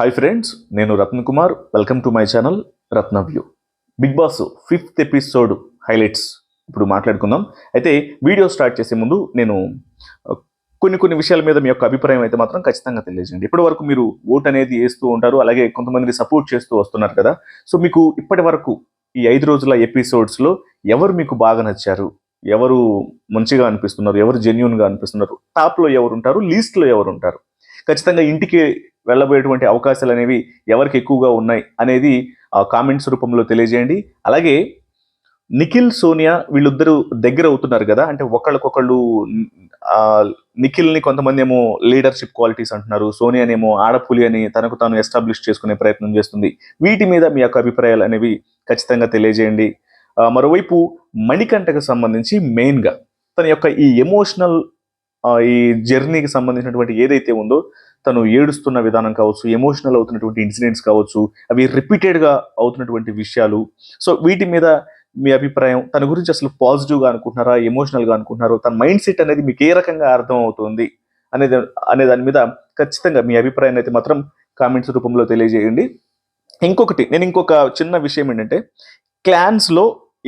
Hi friends నేను Ratna Kumar. Welcome to my channel Ratna view Bigg Boss fifth episode highlights ఇప్పుడు మాట్లాడుకుందాం. అయితే video start చేసే ముందు నేను కొన్ని కొన్ని విషయాల మీద మీ యొక్క అభిప్రాయం అయితే మాత్రం ఖచ్చితంగా తెలియజేయండి. ఇప్పటి వరకు మీరు ఓట్ అనేది వేస్తూ ఉంటారు అలాగే కొంతమందిని సపోర్ట్ చేస్తూ వస్తున్నారు కదా. సో మీకు ఇప్పటి వరకు ఈ ఐదు రోజుల ఎపిసోడ్స్లో ఎవరు మీకు బాగా నచ్చారు? ఎవరు మంచిగా అనిపిస్తున్నారు? ఎవరు జెన్యున్గా అనిపిస్తున్నారు? టాప్లో ఎవరు ఉంటారు? లీస్ట్లో ఎవరు ఉంటారు? ఖచ్చితంగా ఇంటికి వెళ్ళబోయేటువంటి అవకాశాలు అనేవి ఎవరికి ఎక్కువగా ఉన్నాయి అనేది కామెంట్స్ రూపంలో తెలియజేయండి. అలాగే నిఖిల్ సోనియా వీళ్ళిద్దరూ దగ్గర అవుతున్నారు కదా అంటే ఒకళ్ళకొకళ్ళు నిఖిల్ని కొంతమంది ఏమో లీడర్షిప్ క్వాలిటీస్ అంటున్నారు సోనియానేమో ఆడపులి అని తనకు తాను ఎస్టాబ్లిష్ చేసుకునే ప్రయత్నం చేస్తుంది. వీటి మీద మీ యొక్క అభిప్రాయాలు అనేవి ఖచ్చితంగా తెలియజేయండి. మరోవైపు మణికంఠకు సంబంధించి మెయిన్గా తన యొక్క ఈ ఎమోషనల్ ఈ జర్నీకి సంబంధించినటువంటి ఏదైతే ఉందో తను ఏడుస్తున్న విధానం కావచ్చు ఎమోషనల్ అవుతున్నటువంటి ఇన్సిడెంట్స్ కావచ్చు అవి రిపీటెడ్గా అవుతున్నటువంటి విషయాలు. సో వీటి మీద మీ అభిప్రాయం తన గురించి అసలు పాజిటివ్గా అనుకుంటున్నారా ఎమోషనల్గా అనుకుంటున్నారో తన మైండ్ సెట్ అనేది మీకు ఏ రకంగా అర్థం అవుతుంది అనేది అనే దాని మీద ఖచ్చితంగా మీ అభిప్రాయాన్ని అయితే మాత్రం కామెంట్స్ రూపంలో తెలియజేయండి. ఇంకొకటి నేను ఇంకొక చిన్న విషయం ఏంటంటే క్లాన్స్లో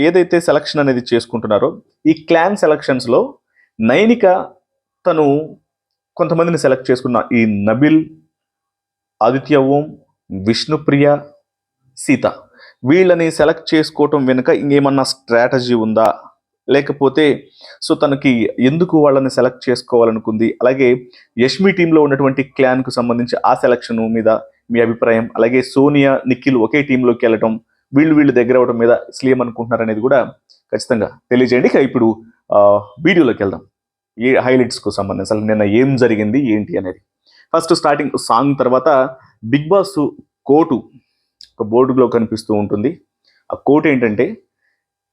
ఏదైతే సెలక్షన్ అనేది చేసుకుంటున్నారో ఈ క్లాన్ సెలక్షన్స్లో నైనిక తను కొంతమందిని సెలెక్ట్ చేసుకున్న ఈ నబిల్ ఆదిత్య ఓం విష్ణుప్రియ సీత. వీళ్ళని సెలెక్ట్ చేసుకోవటం వెనుక ఇంకేమన్నా స్ట్రాటజీ ఉందా? లేకపోతే సో తనకి ఎందుకు వాళ్ళని సెలెక్ట్ చేసుకోవాలనుకుంది? అలాగే యష్మి టీంలో ఉన్నటువంటి క్లాన్కు సంబంధించి ఆ సెలక్షన్ మీద మీ అభిప్రాయం అలాగే సోనియా నిఖిల్ ఒకే టీంలోకి వెళ్ళటం వీళ్ళు వీళ్ళు దగ్గర అవడం మీద అసలు ఏమనుకుంటున్నారు అనేది కూడా ఖచ్చితంగా తెలియజేయండి. ఇక ఇప్పుడు వీడియోలోకి వెళ్దాం. ఏ హైలైట్స్కు సంబంధించి అసలు నిన్న ఏం జరిగింది ఏంటి అనేది. ఫస్ట్ స్టార్టింగ్ సాంగ్ తర్వాత బిగ్ బాస్ కోటు ఒక బోర్డులో కనిపిస్తూ ఉంటుంది. ఆ కోట్ ఏంటంటే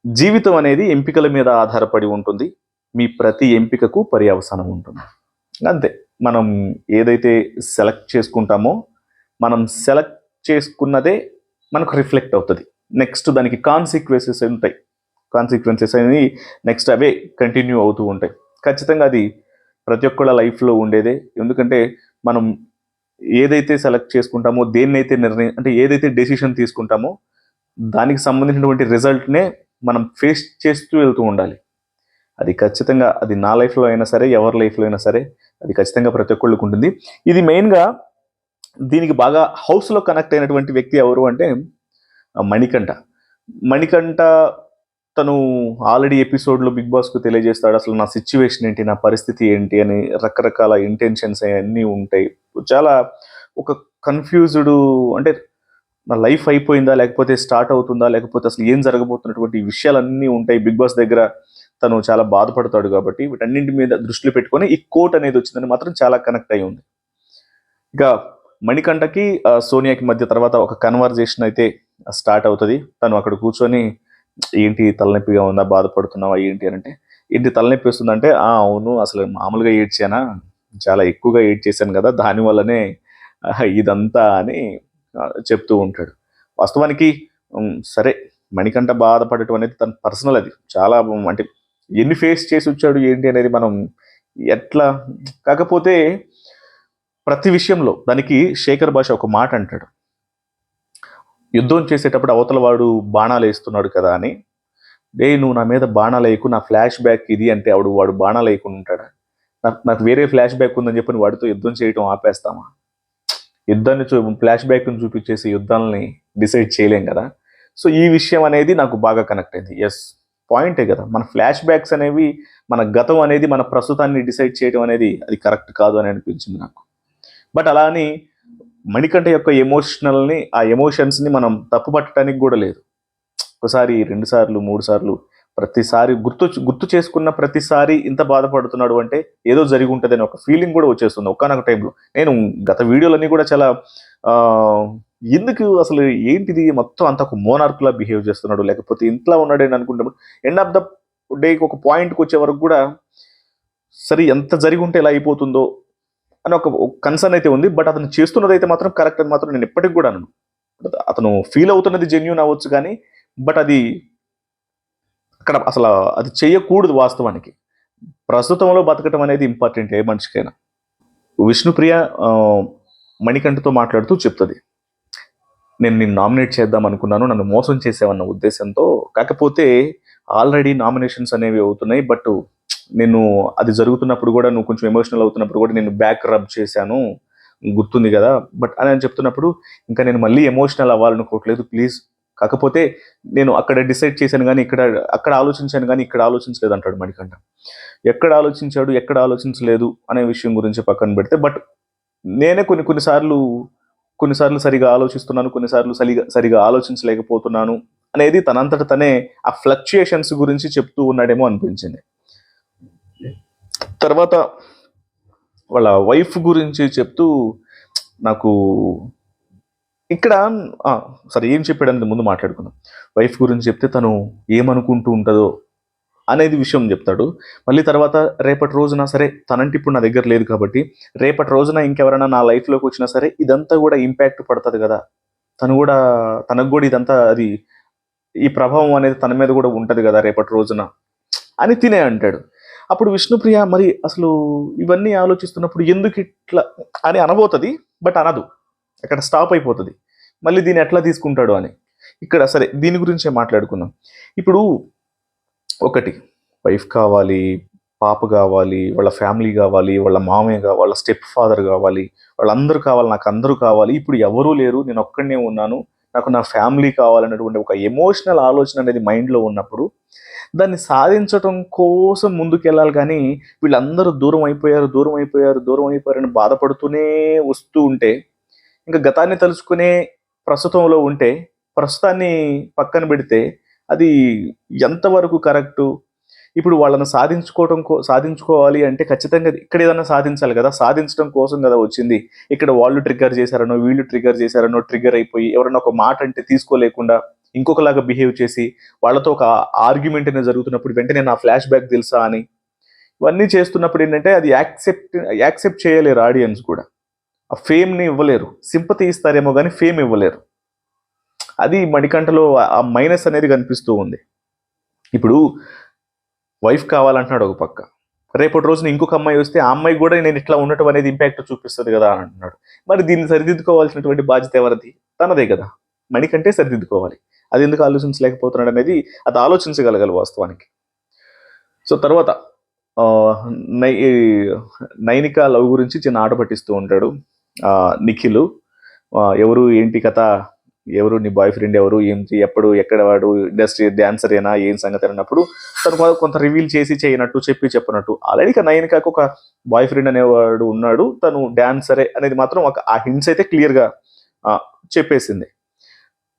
జీవితం అనేది ఎంపికల మీద ఆధారపడి ఉంటుంది. మీ ప్రతి ఎంపికకు పర్యవసానం ఉంటుంది. అంతే. మనం ఏదైతే సెలెక్ట్ చేసుకుంటామో మనం సెలెక్ట్ చేసుకున్నదే మనకు రిఫ్లెక్ట్ అవుతుంది. నెక్స్ట్ దానికి కాన్సిక్వెన్సెస్ ఉంటాయి. కాన్సిక్వెన్సెస్ అనేవి నెక్స్ట్ అవే కంటిన్యూ అవుతూ ఉంటాయి. ఖచ్చితంగా అది ప్రతి ఒక్కళ్ళ లైఫ్లో ఉండేదే. ఎందుకంటే మనం ఏదైతే సెలెక్ట్ చేసుకుంటామో దేన్నైతే నిర్ణయం అంటే ఏదైతే డెసిషన్ తీసుకుంటామో దానికి సంబంధించినటువంటి రిజల్ట్నే మనం ఫేస్ చేస్తూ వెళ్తూ ఉండాలి. అది ఖచ్చితంగా అది నా లైఫ్లో అయినా సరే ఎవరి లైఫ్లో అయినా సరే అది ఖచ్చితంగా ప్రతి ఒక్కళ్ళకి ఉంటుంది. ఇది మెయిన్గా దీనికి బాగా హౌస్లో కనెక్ట్ అయినటువంటి వ్యక్తి ఎవరు అంటే మణికంఠ. మణికంఠ తను ఆల్రెడీ ఎపిసోడ్లో బిగ్ బాస్కు తెలియజేస్తాడు అసలు నా సిచ్యువేషన్ ఏంటి నా పరిస్థితి ఏంటి అని రకరకాల ఇంటెన్షన్స్ అన్నీ ఉంటాయి. చాలా ఒక కన్ఫ్యూజ్డ్ అంటే నా లైఫ్ అయిపోయిందా లేకపోతే స్టార్ట్ అవుతుందా లేకపోతే అసలు ఏం జరగబోతున్నటువంటి విషయాలన్నీ ఉంటాయి. బిగ్ బాస్ దగ్గర తను చాలా బాధపడతాడు కాబట్టి వీటన్నింటి మీద దృష్టిలో పెట్టుకొని ఈ కోట్ అనేది వచ్చిందని మాత్రం చాలా కనెక్ట్ అయి ఉంది. ఇక మణికంఠకి ఆ, సోనియాకి మధ్య తర్వాత ఒక కన్వర్జేషన్ అయితే స్టార్ట్ అవుతుంది. తను అక్కడ కూర్చొని ఏంటి తలనొప్పిగా ఉందా బాధపడుతున్నావా ఏంటి అని అంటే ఏంటి తలనొప్పి వస్తుందంటే "ఆ, అవును అసలు మామూలుగా ఏడ్చానా? చాలా ఎక్కువగా ఏడ్ చేశాను కదా దానివల్లనే ఇదంతా అని చెప్తూ ఉంటాడు. వాస్తవానికి సరే మణికంఠ బాధపడటం అనేది తన పర్సనల్ అది. చాలా అంటే ఎన్ని ఫేస్ చేసి వచ్చాడు ఏంటి అనేది మనం ఎట్లా కాకపోతే ప్రతి విషయంలో దానికి శేఖర్ భాష ఒక మాట అంటాడు. యుద్ధం చేసేటప్పుడు అవతల వాడు బాణాలు వేస్తున్నాడు కదా అని. డే నువ్వు నా మీద బాణాలు వేయకు నా ఫ్లాష్ బ్యాక్ ఇది అంటే ఆవిడ వాడు బాణాలు వేయకుండా ఉంటాడా? నాకు నాకు వేరే ఫ్లాష్ బ్యాక్ ఉందని చెప్పి వాడితో యుద్ధం చేయటం ఆపేస్తామా? యుద్ధాన్ని చూ ఫ్లాష్ బ్యాక్ని చూపించేసి యుద్ధాలని డిసైడ్ చేయలేం కదా? సో ఈ విషయం అనేది నాకు బాగా కనెక్ట్ అయింది. ఎస్ పాయింటే కదా మన ఫ్లాష్ బ్యాక్స్ అనేవి మన గతం అనేది మన ప్రస్తుతాన్ని డిసైడ్ చేయడం అనేది అది కరెక్ట్ కాదు అని అనిపించింది నాకు. బట్ అలా అని మణికంఠ యొక్క ఎమోషనల్ని ఆ ఎమోషన్స్ని మనం తప్పుపట్టడానికి కూడా లేదు. ఒకసారి రెండు సార్లు మూడు సార్లు ప్రతిసారి గుర్తు గుర్తు చేసుకున్న ప్రతిసారి ఇంత బాధపడుతున్నాడు అంటే ఏదో జరిగి ఉంటుందని ఒక ఫీలింగ్ కూడా వచ్చేస్తుంది ఒకనొక టైంలో నేను గత వీడియోలన్నీ కూడా చాలా ఎందుకు అసలు ఏంటిది మొత్తం అంత ఒక మోనార్కులా బిహేవ్ చేస్తున్నాడు? లేకపోతే ఇంట్లో ఉన్నాడని అనుకుంటాడు ఎండ్ ఆఫ్ ద డేకి ఒక పాయింట్కి వచ్చే వరకు కూడా సరే ఎంత జరిగి ఉంటే ఎలా అయిపోతుందో అని ఒక కన్సర్న్ అయితే ఉంది బట్ అతను చేస్తున్నది అయితే మాత్రం కరెక్ట్ అని మాత్రం నేను ఎప్పటికి కూడా అనను. అతను ఫీల్ అవుతున్నది జెన్యున్ అవ్వచ్చు కానీ బట్ అది అక్కడ అసలు అది చేయకూడదు వాస్తవానికి. ప్రస్తుతంలో బతకటం అనేది ఇంపార్టెంట్ ఏ మనిషికైనా. విష్ణుప్రియ మణికంఠతో మాట్లాడుతూ చెప్తుంది. నేను నిన్ను నామినేట్ చేద్దాం అనుకున్నాను నన్ను మోసం చేసావన్న ఉద్దేశంతో కాకపోతే ఆల్రెడీ నామినేషన్స్ అనేవి అవుతున్నాయి బట్ నేను అది జరుగుతున్నప్పుడు కూడా నువ్వు కొంచెం ఎమోషనల్ అవుతున్నప్పుడు కూడా నేను బ్యాక్ రబ్ చేశాను. గుర్తుంది కదా? బట్ అని అని చెప్తున్నప్పుడు ఇంకా నేను మళ్ళీ ఎమోషనల్ అవ్వాలనుకోవట్లేదు ప్లీజ్ కాకపోతే నేను అక్కడ డిసైడ్ చేశాను కానీ ఇక్కడ అక్కడ ఆలోచించాను కానీ ఇక్కడ ఆలోచించలేదు అంటాడు మణికంఠ. ఎక్కడ ఆలోచించాడు ఎక్కడ ఆలోచించలేదు అనే విషయం గురించి పక్కన పెడితే బట్ నేనే కొన్ని కొన్నిసార్లు కొన్నిసార్లు సరిగా ఆలోచిస్తున్నాను కొన్నిసార్లు సరిగా సరిగా ఆలోచించలేకపోతున్నాను అనేది తనంతట తనే ఆ ఫ్లక్చుయేషన్స్ గురించి చెప్తూ ఉన్నాడేమో అనిపించింది. తర్వాత వాళ్ళ వైఫ్ గురించి చెప్తూ నాకు ఇక్కడ సరే ఏం చెప్పాడు ముందు మాట్లాడుకుందాం. వైఫ్ గురించి చెప్తే తను ఏమనుకుంటూ ఉంటుందో అనేది విషయం చెప్తాడు. మళ్ళీ తర్వాత రేపటి రోజున సరే తనంటే ఇప్పుడు నా దగ్గర లేదు కాబట్టి రేపటి రోజున ఇంకెవరైనా నా లైఫ్లోకి వచ్చినా సరే ఇదంతా కూడా ఇంపాక్ట్ పడుతుంది కదా. తను కూడా తనకు కూడా ఇదంతా అది ఈ ప్రభావం అనేది తన మీద కూడా ఉంటుంది కదా రేపటి రోజున. అని తినే అంటాడు. అప్పుడు విష్ణుప్రియ మరి అసలు ఇవన్నీ ఆలోచిస్తున్నప్పుడు ఎందుకు ఇట్లా అని అనబోతుంది బట్ అనదు. అక్కడ స్టాప్ అయిపోతుంది. మళ్ళీ దీన్ని ఎట్లా తీసుకుంటాడు అని. ఇక్కడ సరే దీని గురించే మాట్లాడుకుందాం. ఇప్పుడు ఒకటి వైఫ్ కావాలి పాప కావాలి వాళ్ళ ఫ్యామిలీ కావాలి వాళ్ళ మామయ్య కావాలి స్టెప్ ఫాదర్ కావాలి వాళ్ళందరూ కావాలి నాకు అందరూ కావాలి. ఇప్పుడు ఎవరూ లేరు నేను ఒక్కడనే ఉన్నాను. నాకు నా ఫ్యామిలీ కావాలన్నటువంటి ఒక ఎమోషనల్ ఆలోచన అనేది మైండ్లో ఉన్నప్పుడు దాన్ని సాధించటం కోసం ముందుకెళ్ళాలి కానీ వీళ్ళందరూ దూరం అయిపోయారు దూరం అయిపోయారు దూరం అయిపోయారని బాధపడుతూనే వస్తూ ఉంటే ఇంకా గతాన్ని తలుచుకునే ప్రస్తుతంలో ఉంటే ప్రస్తుతాన్ని పక్కన పెడితే అది ఎంతవరకు కరెక్టు? ఇప్పుడు వాళ్ళని సాధించుకోవడం కో సాధించుకోవాలి అంటే ఖచ్చితంగా ఇక్కడ ఏదైనా సాధించాలి కదా సాధించడం కోసం కదా వచ్చింది. ఇక్కడ వాళ్ళు ట్రిగ్గర్ చేశారనో వీళ్ళు ట్రిగ్గర్ చేశారనో ట్రిగ్గర్ అయిపోయి ఎవరైనా ఒక మాట అంటే తీసుకోలేకుండా ఇంకొకలాగా బిహేవ్ చేసి వాళ్ళతో ఒక ఆర్గ్యుమెంట్ అనేది జరుగుతున్నప్పుడు వెంటనే నా ఫ్లాష్ బ్యాక్ తెలుసా అని. ఇవన్నీ చేస్తున్నప్పుడు ఏంటంటే అది యాక్సెప్ట్ యాక్సెప్ట్ చేయలేరు ఆడియన్స్ కూడా. ఆ ఫేమ్ని ఇవ్వలేరు. సింపతి ఇస్తారేమో కానీ ఫేమ్ ఇవ్వలేరు. అది మణికంఠలో ఆ మైనస్ అనేది కనిపిస్తూ ఉంది. ఇప్పుడు వైఫ్ కావాలంటున్నాడు ఒక పక్క. రేపటి రోజున ఇంకొక అమ్మాయి వస్తే ఆ అమ్మాయి కూడా నేను ఇట్లా ఉండటం అనేది ఇంపాక్ట్ చూపిస్తుంది కదా అని అంటున్నాడు. మరి దీన్ని సరిదిద్దుకోవాల్సినటువంటి బాధ్యత ఎవరిది? తనదే కదా. మణికంటే సరిదిద్దుకోవాలి. అది ఎందుకు ఆలోచించలేకపోతున్నాడు అనేది అది ఆలోచించగలగాలి వాస్తవానికి. సో తర్వాత నై నైనిక లవ్ గురించి చిన్న ఆట పట్టిస్తూ ఉంటాడు. నిఖిలు. ఎవరు ఏంటి కథ? ఎవరు నీ బాయ్ ఫ్రెండ్ ఎవరు ఏంటి ఎప్పుడు ఎక్కడ వాడు ఇండస్ట్రీ డాన్సర్ అయినా ఏం సంగతి అన్నప్పుడు తను కొంత రివీల్ చేసి చేయనట్టు చెప్పి చెప్పనట్టు. ఆల్రెడీ నయనికకు ఒక బాయ్ ఫ్రెండ్ అనేవాడు ఉన్నాడు. తను డాన్సరే అనేది మాత్రం ఒక ఆ హింట్స్ అయితే క్లియర్గా చెప్పేసింది.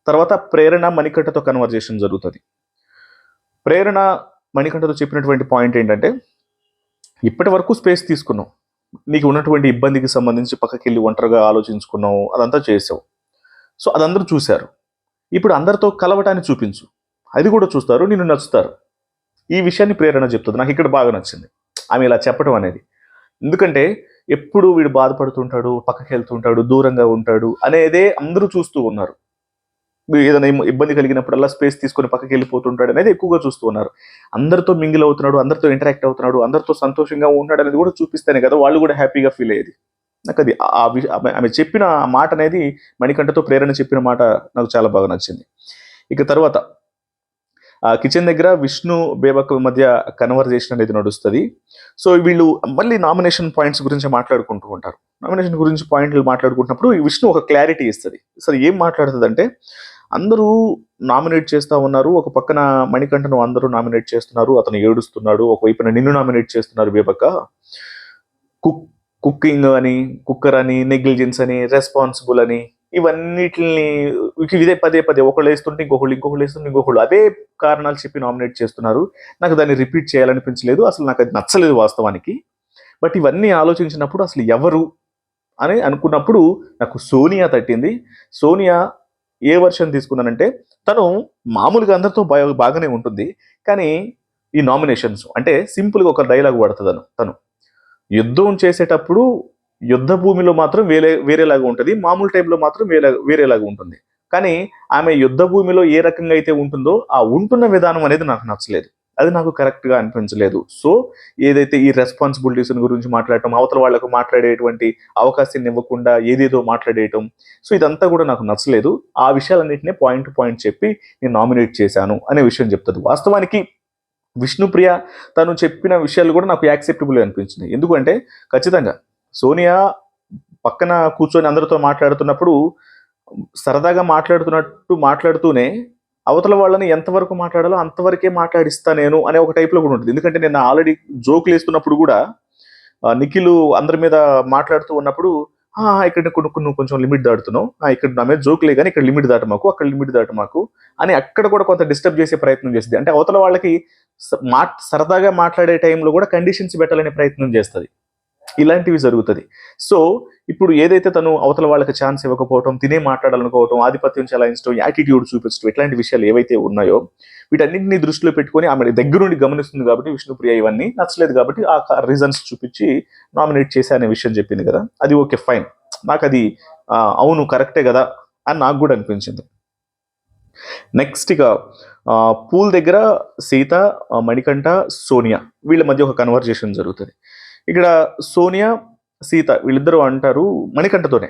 తర్వాత ప్రేరణ మణికంఠతో కన్వర్జేషన్ జరుగుతుంది. ప్రేరణ మణికంఠతో చెప్పినటువంటి పాయింట్ ఏంటంటే ఇప్పటి వరకు స్పేస్ తీసుకున్నావు. నీకు ఉన్నటువంటి ఇబ్బందికి సంబంధించి పక్కకి వెళ్ళి ఒంటరిగా ఆలోచించుకున్నావు అదంతా చేసావు. సో అదందరూ చూశారు. ఇప్పుడు అందరితో కలవటాన్ని చూపించు. అది కూడా చూస్తారు నిన్ను నచ్చుతారు. ఈ విషయాన్ని ప్రేరణ చెప్తుంది. నాకు ఇక్కడ బాగా నచ్చింది. ఆమె ఇలా చెప్పడం అనేది. ఎందుకంటే ఎప్పుడు వీడు బాధపడుతుంటాడు పక్కకి వెళ్తుంటాడు దూరంగా ఉంటాడు అనేదే అందరూ చూస్తూ ఉన్నారు. ఏదైనా ఇబ్బంది కలిగినప్పుడల్లా స్పేస్ తీసుకొని పక్కకి వెళ్ళిపోతుంటాడు అనేది ఎక్కువగా చూస్తూ ఉన్నారు. అందరితో మింగిల్ అవుతున్నాడు అందరితో ఇంటరాక్ట్ అవుతున్నాడు అందరితో సంతోషంగా ఉన్నాడు అనేది కూడా చూపిస్తేనే కదా వాళ్ళు కూడా హ్యాపీగా ఫీల్ అయ్యేది. నాకు అది ఆ వి- ఆమె చెప్పిన ఆ మాట అనేది మణికంఠతో ప్రేరణ చెప్పిన మాట నాకు చాలా బాగా నచ్చింది. ఇక తర్వాత ఆ కిచెన్ దగ్గర విష్ణు బేబక్ మధ్య కన్వర్జేషన్ అనేది నడుస్తుంది. సో వీళ్ళు మళ్ళీ నామినేషన్ పాయింట్స్ గురించి మాట్లాడుకుంటూ ఉంటారు. నామినేషన్ గురించి పాయింట్లు మాట్లాడుకుంటున్నప్పుడు ఈ విష్ణు ఒక క్లారిటీ ఇస్తుంది. సరే ఏం మాట్లాడుతుంది అంటే అందరూ నామినేట్ చేస్తూ ఉన్నారు. ఒక పక్కన మణికంఠను అందరూ నామినేట్ చేస్తున్నారు. అతను ఏడుస్తున్నాడు. ఒకవైపున నిన్ను నామినేట్ చేస్తున్నారు బేబక్క. కుక్ కుకింగ్ అని కుక్కర్ అని నెగ్లిజెన్స్ అని రెస్పాన్సిబుల్ అని ఇవన్నిటిని ఇదే పదే పదే ఒకళ్ళు వేస్తుంటే ఇంకొకళ్ళు ఇంకొకళ్ళు వేస్తుంటే ఇంకొకళ్ళు. అదే కారణాలు చెప్పి నామినేట్ చేస్తున్నారు. నాకు దాన్ని రిపీట్ చేయాలనిపించలేదు. అసలు నాకు అది నచ్చలేదు వాస్తవానికి. బట్ ఇవన్నీ ఆలోచించినప్పుడు అసలు ఎవరు అని అనుకున్నప్పుడు నాకు సోనియా తట్టింది. సోనియా ఏ వర్షన్ తీసుకున్నానంటే తను మామూలుగా అందరితో బాగానే ఉంటుంది. కానీ ఈ నామినేషన్స్ అంటే సింపుల్గా ఒక డైలాగ్ పడుతుంది తను యుద్ధం చేసేటప్పుడు యుద్ధ భూమిలో మాత్రం వేరే వేరేలాగా ఉంటుంది. మామూలు టైంలో మాత్రం వేరే వేరేలాగా ఉంటుంది. కానీ ఆమె యుద్ధ భూమిలో ఏ రకంగా అయితే ఉంటుందో ఆ ఉంటున్న విధానం అనేది నాకు నచ్చలేదు. అది నాకు కరెక్ట్గా అనిపించలేదు. సో ఏదైతే ఈ రెస్పాన్సిబిలిటీస్ గురించి మాట్లాడటం అవతల వాళ్ళకు మాట్లాడేటువంటి అవకాశాన్ని ఇవ్వకుండా ఏదేదో మాట్లాడేయటం సో ఇదంతా కూడా నాకు నచ్చలేదు. ఆ విషయాలన్నింటినీ పాయింట్ టు పాయింట్ చెప్పి నేను నామినేట్ చేశాను అనే విషయం చెప్తుంది వాస్తవానికి విష్ణుప్రియ తను చెప్పిన విషయాలు కూడా నాకు యాక్సెప్టబుల్ అనిపించింది. ఎందుకంటే ఖచ్చితంగా సోనియా పక్కన కూర్చొని అందరితో మాట్లాడుతున్నప్పుడు సరదాగా మాట్లాడుతున్నట్టు మాట్లాడుతూనే అవతల వాళ్ళని ఎంతవరకు మాట్లాడాలో అంతవరకే మాట్లాడిస్తా నేను అనే ఒక టైప్లో కూడా ఉంటుంది. ఎందుకంటే నేను ఆల్రెడీ జోకులు వేస్తున్నప్పుడు కూడా నిఖిలు నిఖిల్ అందరి మీద మాట్లాడుతూ ఉన్నప్పుడు ఇక్కడ కొన్ని కొంచెం లిమిట్ దాటుతున్నావు. ఇక్కడ నా మీద జోకులే కానీ ఇక్కడ లిమిట్ దాట మాకు అక్కడ లిమిట్ దాట మాకు అని అక్కడ కూడా కొంత డిస్టర్బ్ చేసే ప్రయత్నం చేస్తుంది. అంటే అవతల వాళ్ళకి మా సరదాగా మాట్లాడే టైంలో కూడా కండిషన్స్ పెట్టాలనే ప్రయత్నం చేస్తుంది. ఇలాంటివి జరుగుతుంది. సో ఇప్పుడు ఏదైతే తను అవతల వాళ్ళకి ఛాన్స్ ఇవ్వకపోవటం తినే మాట్లాడాలనుకోవటం ఆధిపత్యం చెలాయించడం యాటిట్యూడ్ చూపించడం ఇట్లాంటి విషయాలు ఏవైతే ఉన్నాయో వీటన్నింటిని దృష్టిలో పెట్టుకొని ఆమె దగ్గరుండి గమనిస్తుంది కాబట్టి విష్ణుప్రియ ఇవన్నీ నచ్చలేదు కాబట్టి ఆ రీజన్స్ చూపించి నామినేట్ చేసే అనే విషయం చెప్పింది కదా. అది ఓకే ఫైన్ నాకు అది అవును కరెక్టే కదా అని నాకు కూడా అనిపించింది. నెక్స్ట్ ఇక పూల్ దగ్గర సీత మణికంఠ సోనియా వీళ్ళ మధ్య ఒక కన్వర్జేషన్ జరుగుతుంది. ఇక్కడ సోనియా సీత వీళ్ళిద్దరూ అంటారు మణికంఠతోనే.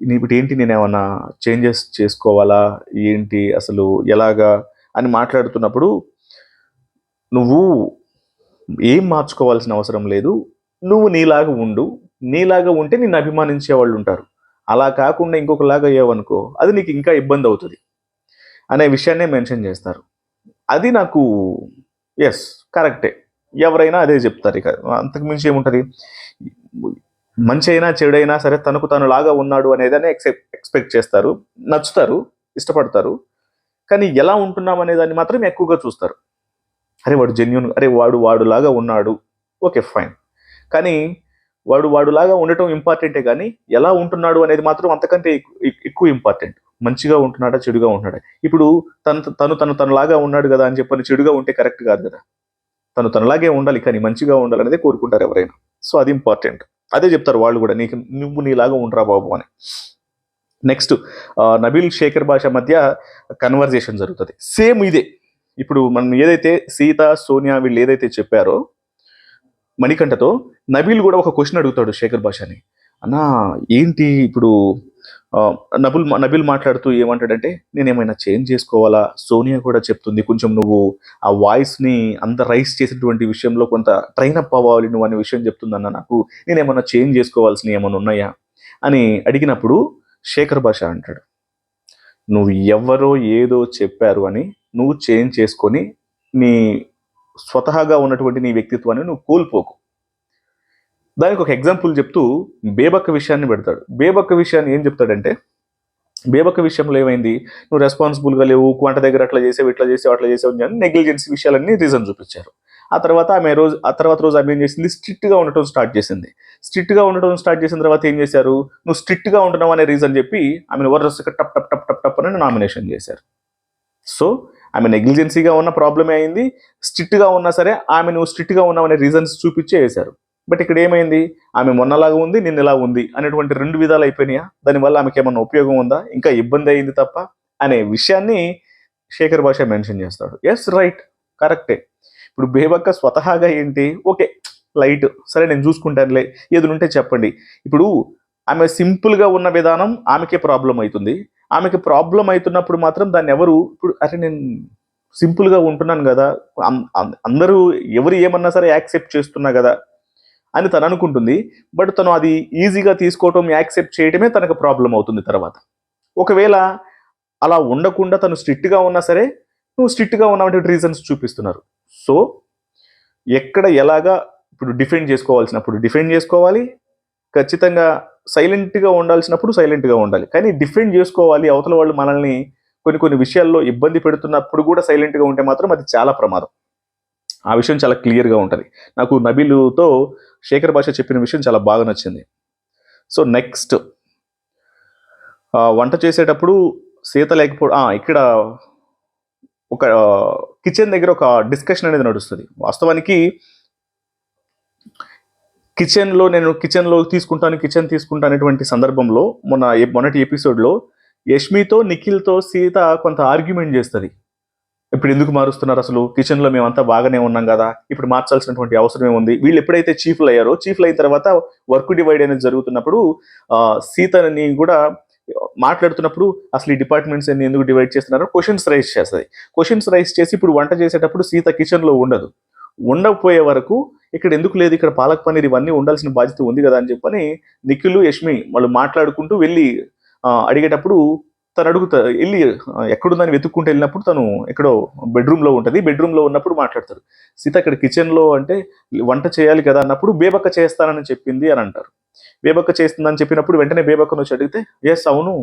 ఇప్పుడు ఏంటి నేను ఏమన్నా చేంజెస్ చేసుకోవాలా? ఏంటి? అసలు ఎలాగా? అని మాట్లాడుతున్నప్పుడు నువ్వు ఏం మార్చుకోవాల్సిన అవసరం లేదు. నువ్వు నీలాగా ఉండు. నీలాగా ఉంటే నిన్ను అభిమానించే వాళ్ళు ఉంటారు. అలా కాకుండా ఇంకొకలాగా అయ్యావనుకో అది నీకు ఇంకా ఇబ్బంది అవుతుంది అనే విషయాన్నే మెన్షన్ చేస్తారు. అది నాకు ఎస్ కరెక్టే ఎవరైనా అదే చెప్తారు ఇక. అంతకుమించి ఏముంటుంది? మంచి అయినా చెడైనా సరే తనకు తను లాగా ఉన్నాడు అనేదాన్ని ఎక్సెప్ట్ ఎక్స్పెక్ట్ చేస్తారు. నచ్చుతారు ఇష్టపడతారు. కానీ ఎలా ఉంటున్నాం అనే దాన్ని మాత్రం ఎక్కువగా చూస్తారు. అరే వాడు జెన్యున్ అరే వాడు వాడులాగా ఉన్నాడు. Okay fine. కానీ వాడు వాడులాగా ఉండటం ఇంపార్టెంటే కానీ ఎలా ఉంటున్నాడు అనేది మాత్రం అంతకంటే ఎక్కువ ఇంపార్టెంట్. మంచిగా ఉంటున్నాడా చెడుగా ఉంటున్నాడా? ఇప్పుడు తను తను తను తనలాగా ఉన్నాడు కదా అని చెప్పని చెడుగా ఉంటే కరెక్ట్ కాదు కదా. తను తనలాగే ఉండాలి కానీ మంచిగా ఉండాలనేది కోరుకుంటారు ఎవరైనా. సో అది ఇంపార్టెంట్. అదే చెప్తారు వాళ్ళు కూడా నీకు నువ్వు నీలాగా ఉండరా బాబు అని. నెక్స్ట్ నబీల్ శేఖర్ భాష మధ్య కన్వర్జేషన్ జరుగుతుంది. సేమ్ ఇదే. ఇప్పుడు మనం ఏదైతే సీత సోనియా వీళ్ళు ఏదైతే చెప్పారో మణికంఠతో నబీల్ కూడా ఒక క్వశ్చన్ అడుగుతాడు శేఖర్ భాషని అన్నా ఏంటి ఇప్పుడు నబుల్ నబిల్ మాట్లాడుతూ ఏమంటాడంటే నేనేమైనా చేంజ్ చేసుకోవాలా? సోనియా కూడా చెప్తుంది కొంచెం నువ్వు ఆ వాయిస్ని అంత రైస్ విషయంలో కొంత ట్రైన్ అప్ అవ్వాలి నువ్వు అనే విషయం చెప్తుందన్న నాకు. నేనేమన్నా చేంజ్ చేసుకోవాల్సినవి ఏమైనా ఉన్నాయా? అని అడిగినప్పుడు శేఖర్ భాష అంటాడు నువ్వు ఎవరో ఏదో చెప్పారు అని నువ్వు చేంజ్ చేసుకొని నీ స్వతహాగా ఉన్నటువంటి నీ వ్యక్తిత్వాన్ని నువ్వు కోల్పోకు. దానికి ఒక ఎగ్జాంపుల్ చెప్తూ బేబక్క విషయాన్ని పెడతాడు. బేబక్క విషయాన్ని ఏం చెప్తాడంటే బేబక్క విషయంలో ఏమైంది? నువ్వు రెస్పాన్సిబుల్గా లేవు వంట దగ్గర అట్లా చేసావు ఇట్లా చేసావు అట్లా చేసావు అని నెగ్లిజెన్స్ విషయాలన్నీ రీజన్ చూపించారు. ఆ తర్వాత ఆమె రోజు ఆ తర్వాత రోజు ఆమె ఏం చేసింది? స్ట్రిక్ట్గా ఉండటం స్టార్ట్ చేసింది. స్ట్రిక్ట్గా ఉండటం స్టార్ట్ చేసిన తర్వాత ఏం చేశారు? నువ్వు స్ట్రిక్ట్గా ఉండడం అనే రీజన్ చెప్పి ఆమెను వరసగా టప్ టప్ టప్ టప్ టప్ అని నామినేషన్ చేశారు. సో ఆమె నెగ్లిజెన్సీగా ఉన్న ప్రాబ్లమే అయింది? స్ట్రిక్ట్గా ఉన్నా సరే ఆమె నువ్వు స్ట్రిక్ట్గా అనే రీజన్స్ చూపించే వేశారు. బట్ ఇక్కడ ఏమైంది? ఆమె మొన్నలాగా ఉంది నిన్నలా ఉంది అనేటువంటి రెండు విధాలు అయిపోయినాయా? దానివల్ల ఆమెకి ఏమన్నా ఉపయోగం ఉందా? ఇంకా ఇబ్బంది అయింది తప్ప అనే విషయాన్ని శేఖర్ భాష మెన్షన్ చేస్తాడు. ఎస్ రైట్ కరెక్టే ఇప్పుడు బేబక్క స్వతహాగా ఏంటి? Okay light. సరే నేను చూసుకుంటానులే. ఉంటే చెప్పండి. ఇప్పుడు ఆమె సింపుల్గా ఉన్న విధానం ఆమెకే ప్రాబ్లం అవుతుంది ఆమెకి ప్రాబ్లం అవుతున్నప్పుడు మాత్రం దాన్ని ఎవరు ఇప్పుడు అరే నేను సింపుల్గా ఉంటున్నాను కదా. అం- అందరూ ఎవరు ఏమన్నా సరే యాక్సెప్ట్ చేస్తున్నా కదా. అని తను అనుకుంటుంది. బట్ తను అది ఈజీగా తీసుకోవటం యాక్సెప్ట్ చేయడమే తనకు ప్రాబ్లం అవుతుంది తర్వాత. ఒకవేళ అలా ఉండకుండా తను స్ట్రిక్ట్గా ఉన్నా సరే నువ్వు స్ట్రిక్ట్గా ఉన్నటువంటి రీజన్స్ చూపిస్తున్నారు. సో ఎక్కడ ఎలాగా ఇప్పుడు డిఫెండ్ చేసుకోవాల్సినప్పుడు డిఫెండ్ చేసుకోవాలి ఖచ్చితంగా సైలెంట్గా ఉండాల్సినప్పుడు సైలెంట్గా ఉండాలి. కానీ డిఫెండ్ చేసుకోవాలి అవతల వాళ్ళు మనల్ని కొన్ని కొన్ని విషయాల్లో ఇబ్బంది పెడుతున్నప్పుడు కూడా సైలెంట్గా ఉంటే మాత్రం అది చాలా ప్రమాదం. ఆ విషయం చాలా క్లియర్గా ఉంటుంది. నాకు నబీలుతో శేఖర్ భాష చెప్పిన విషయం చాలా బాగా నచ్చింది. సో నెక్స్ట్ వంట చేసేటప్పుడు సీత లేకపోవడం ఇక్కడ ఒక కిచెన్ దగ్గర ఒక డిస్కషన్ అనేది నడుస్తుంది. వాస్తవానికి కిచెన్లో నేను కిచెన్లో తీసుకుంటాను కిచెన్ తీసుకుంటాను అనేటువంటి సందర్భంలో మొన్న మొన్నటి ఎపిసోడ్లో యష్మితో నిఖిల్తో సీత కొంత ఆర్గ్యుమెంట్ చేస్తుంది. ఇప్పుడు ఎందుకు మారుస్తున్నారు అసలు? కిచెన్లో మేమంతా బాగానే ఉన్నాం కదా. ఇప్పుడు మార్చాల్సినటువంటి అవసరం ఏముంది? వీళ్ళు ఎప్పుడైతే చీఫ్లు అయ్యారో చీఫ్లు అయిన తర్వాత వర్క్ డివైడ్ అనేది జరుగుతున్నప్పుడు సీతని కూడా మాట్లాడుతున్నప్పుడు అసలు ఈ డిపార్ట్మెంట్స్ అన్ని ఎందుకు డివైడ్ చేస్తున్నారో క్వశ్చన్స్ రైజ్ చేస్తుంది. క్వశ్చన్స్ రైజ్ చేసి ఇప్పుడు వంట చేసేటప్పుడు సీత కిచెన్లో ఉండదు. ఉండకపోయే వరకు ఇక్కడ ఎందుకు లేదు? ఇక్కడ పాలక్ పన్నీర్ ఇవన్నీ ఉండాల్సిన బాధ్యత ఉంది కదా అని చెప్పని నిఖిల్ యష్మి వాళ్ళు మాట్లాడుకుంటూ వెళ్ళి అడిగేటప్పుడు తను అడుగుతా వెళ్ళి ఎక్కడుందని వెతుక్కుంటూ వెళ్ళినప్పుడు తను ఎక్కడో బెడ్రూమ్లో ఉంటుంది. బెడ్రూమ్లో ఉన్నప్పుడు మాట్లాడతారు సీత ఇక్కడ కిచెన్లో అంటే వంట చేయాలి కదా అన్నప్పుడు బేబక్క చేస్తానని చెప్పింది అని అంటారు. బేబక్క చేస్తుందని చెప్పినప్పుడు వెంటనే బేబక్కను వచ్చి అడిగితే ఎస్ అవును.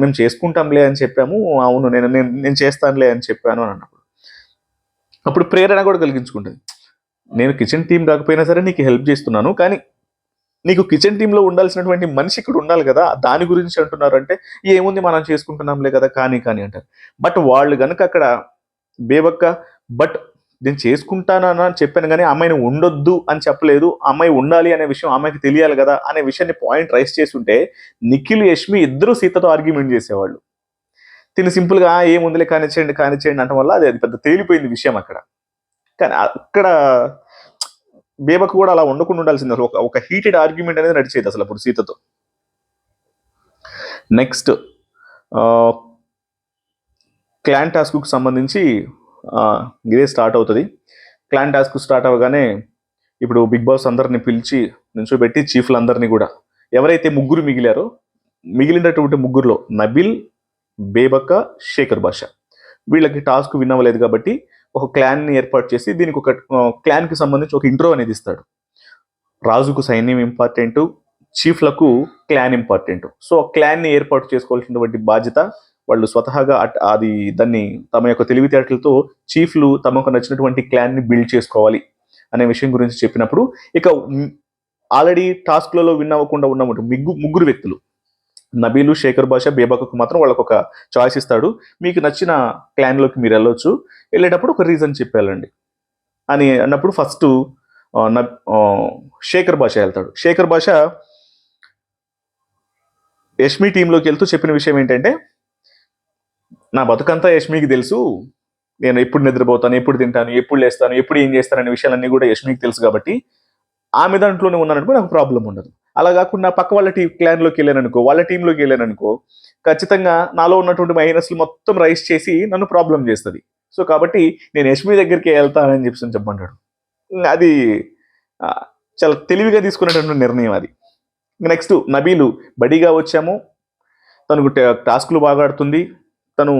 మేము చేసుకుంటాంలే అని చెప్పాము. అవును నేను నేను నేను చేస్తానులే అని చెప్పాను అని అన్నప్పుడు. అప్పుడు ప్రేరణ కూడా కలిగించుకుంటుంది. నేను కిచెన్ టీం కాకపోయినా సరే నీకు హెల్ప్ చేస్తున్నాను. కానీ నీకు కిచెన్ టీంలో ఉండాల్సినటువంటి మనిషి ఇక్కడ ఉండాలి కదా దాని గురించి అంటున్నారు అంటే ఏముంది మనం చేసుకుంటున్నాంలే కదా కానీ కానీ అంటారు. బట్ వాళ్ళు కనుక అక్కడ బేబక్క బట్ నేను చేసుకుంటానని అని చెప్పాను కానీ అమ్మాయిని ఉండొద్దు అని చెప్పలేదు. అమ్మాయి ఉండాలి అనే విషయం అమ్మాయికి తెలియాలి కదా అనే విషయాన్ని పాయింట్ రైస్ చేస్తుంటే నిఖిల్ యష్మి ఇద్దరు సీతతో ఆర్గ్యుమెంట్ చేసేవాళ్ళు. తిని సింపుల్గా ఏముందిలే కానిచ్చేయండి కానిచ్చేయండి అనటం వల్ల అది అది పెద్ద తేలిపోయింది విషయం అక్కడ. కానీ అక్కడ బేబకు కూడా అలా ఉండకుండా ఉండాల్సింది అసలు. ఒక ఒక హీటెడ్ ఆర్గ్యుమెంట్ అనేది నడిచేది అసలు అప్పుడు సీతతో. నెక్స్ట్ క్లాన్ టాస్క్కు సంబంధించి ఇదే స్టార్ట్ అవుతుంది. క్లాన్ టాస్క్ స్టార్ట్ అవ్వగానే ఇప్పుడు బిగ్ బాస్ అందరిని పిలిచి నిల్చోబెట్టి చీఫ్లందరినీ కూడా. ఎవరైతే ముగ్గురు మిగిలారో మిగిలినటువంటి ముగ్గురులో నబిల్ బేబక్క శేఖర్ భాష వీళ్ళకి టాస్క్ విన్ అవ్వలేదు కాబట్టి ఒక క్లాన్ని ఏర్పాటు చేసి దీనికి ఒక క్లాన్కి సంబంధించి ఒక ఇంట్రో అనేది ఇస్తాడు. రాజుకు సైన్యం ఇంపార్టెంట్ చీఫ్లకు క్లాన్ ఇంపార్టెంట్ సో క్లాన్ని ఏర్పాటు చేసుకోవాల్సినటువంటి బాధ్యత వాళ్ళు స్వతహాగా అట్- అది దాన్ని తమ యొక్క తెలివితేటలతో చీఫ్లు తమకు నచ్చినటువంటి క్లాన్ని బిల్డ్ చేసుకోవాలి అనే విషయం గురించి చెప్పినప్పుడు ఇక ఆల్రెడీ టాస్క్లలో విన్ అవ్వకుండా ఉన్న ముగ్గురు ముగ్గురు వ్యక్తులు నబీలు శేఖర్ బాషా బేబాకు మాత్రం వాళ్ళకు ఒక చాయిస్ ఇస్తాడు. మీకు నచ్చిన క్లాన్లోకి మీరు వెళ్ళొచ్చు. వెళ్ళేటప్పుడు ఒక రీజన్ చెప్పాలండి. అని అన్నప్పుడు ఫస్ట్ శేఖర్ బాషా వెళ్తాడు. శేఖర్ బాషా యష్మి టీంలోకి వెళ్తూ చెప్పిన విషయం ఏంటంటే నా బతుకంతా యష్మికి తెలుసు. నేను ఎప్పుడు నిద్రపోతాను ఎప్పుడు తింటాను ఎప్పుడు లేస్తాను ఎప్పుడు ఏం చేస్తాను అనే విషయాలన్నీ కూడా యష్మికి తెలుసు కాబట్టి ఆమె దాంట్లోనే ఉన్నాననుకో నాకు ప్రాబ్లం ఉండదు. అలా కాకుండా పక్క వాళ్ళ టీం క్లాన్లోకి వెళ్ళాననుకో వాళ్ళ టీంలోకి వెళ్ళాను అనుకో ఖచ్చితంగా నాలో ఉన్నటువంటి మైనస్లు మొత్తం రైస్ చేసి నన్ను ప్రాబ్లం చేస్తుంది. సో కాబట్టి నేను యష్మి దగ్గరికి వెళ్తానని చెప్పి చెప్పమంటాడు. అది చాలా తెలివిగా తీసుకునేటటువంటి నిర్ణయం అది. నెక్స్ట్ నబీలు బడిగా వచ్చాము. తనకు టాస్క్లు బాగా ఆడుతుంది. తను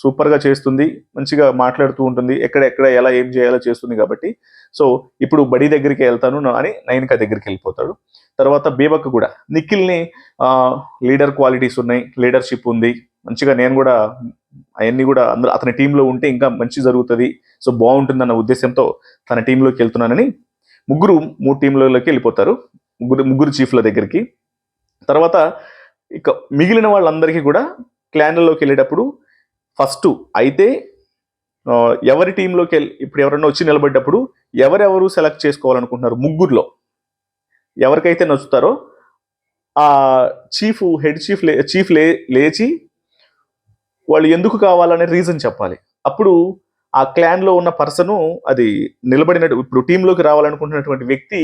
సూపర్గా చేస్తుంది మంచిగా మాట్లాడుతూ ఉంటుంది ఎక్కడ ఎక్కడ ఎలా ఏం చేయాలో చేస్తుంది కాబట్టి. సో ఇప్పుడు బడి దగ్గరికి వెళ్తాను అని నైనిక దగ్గరికి వెళ్ళిపోతాడు. తర్వాత బేబక్ కూడా నిఖిల్ని లీడర్ క్వాలిటీస్ ఉన్నాయి లీడర్షిప్ ఉంది మంచిగా నేను కూడా అవన్నీ కూడా అందరూ అతని టీంలో ఉంటే ఇంకా మంచి జరుగుతుంది సో బాగుంటుందన్న ఉద్దేశంతో తన టీంలోకి వెళ్తున్నానని ముగ్గురు మూడు టీంలలోకి వెళ్ళిపోతారు ముగ్గురు ముగ్గురు చీఫ్ల దగ్గరికి. తర్వాత ఇక మిగిలిన వాళ్ళందరికీ కూడా క్లాన్లలోకి వెళ్ళేటప్పుడు ఫస్ట్. అయితే ఎవరి టీంలోకి వెళ్ళి ఇప్పుడు ఎవరైనా వచ్చి నిలబడ్డప్పుడు ఎవరెవరు సెలెక్ట్ చేసుకోవాలనుకుంటున్నారు ముగ్గురులో? ఎవరికైతే నచ్చుతారో ఆ చీఫ్ హెడ్ చీఫ్ లే చీఫ్ లే లేచి వాళ్ళు ఎందుకు కావాలనే రీజన్ చెప్పాలి. అప్పుడు ఆ క్లాన్లో ఉన్న పర్సను అది నిలబడినట్టు ఇప్పుడు టీంలోకి రావాలనుకుంటున్నటువంటి వ్యక్తి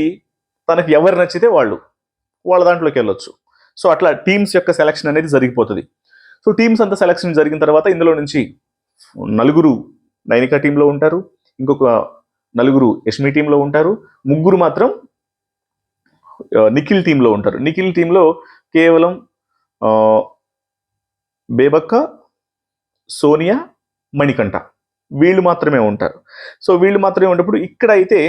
తనకు ఎవరు నచ్చితే వాళ్ళు వాళ్ళ దాంట్లోకి వెళ్ళొచ్చు. సో అట్లా టీమ్స్ యొక్క సెలక్షన్ అనేది జరిగిపోతుంది. సో టీమ్స్ అంతా సెలక్షన్ జరిగిన తర్వాత ఇందులో నుంచి నలుగురు నైనికా టీంలో ఉంటారు ఇంకొక నలుగురు యష్మి టీంలో ఉంటారు ముగ్గురు మాత్రం నిఖిల్ టీంలో ఉంటారు. నిఖిల్ టీంలో కేవలం బేబక్క సోనియా మణికంఠ వీళ్ళు మాత్రమే ఉంటారు. సో వీళ్ళు మాత్రమే ఉన్నప్పుడు ఇక్కడ అయితే